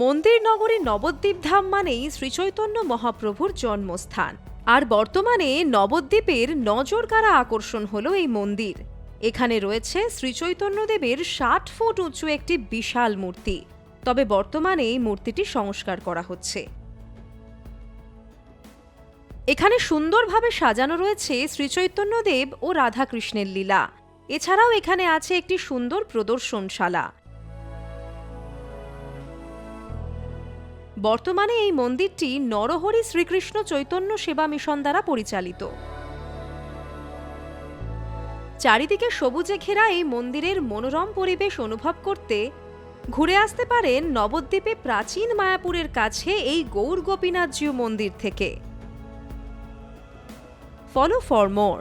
মন্দির নগরী নবদ্বীপ ধাম মানেই শ্রীচৈতন্য মহাপ্রভুর জন্মস্থান। আর বর্তমানে নবদ্বীপের নজরকাড়া আকর্ষণ হল এই মন্দির। এখানে রয়েছে শ্রীচৈতন্যদেবের ষাট ফুট উঁচু একটি বিশাল মূর্তি। তবে বর্তমানে এই মূর্তিটি সংস্কার করা হচ্ছে। এখানে সুন্দরভাবে সাজানো রয়েছে শ্রীচৈতন্যদেব ও রাধাকৃষ্ণের লীলা। এছাড়াও এখানে আছে একটি সুন্দর প্রদর্শনশালা। বর্তমানে এই মন্দিরটি নরহরি শ্রীকৃষ্ণ চৈতন্য সেবা মিশন দ্বারা পরিচালিত। চারিদিকে সবুজে ঘেরা এই মন্দিরের মনোরম পরিবেশ অনুভব করতে ঘুরে আসতে পারেন নবদ্বীপে প্রাচীন মায়াপুরের কাছে এই গৌর গোপীনাথজিউ মন্দির থেকে। Follow for more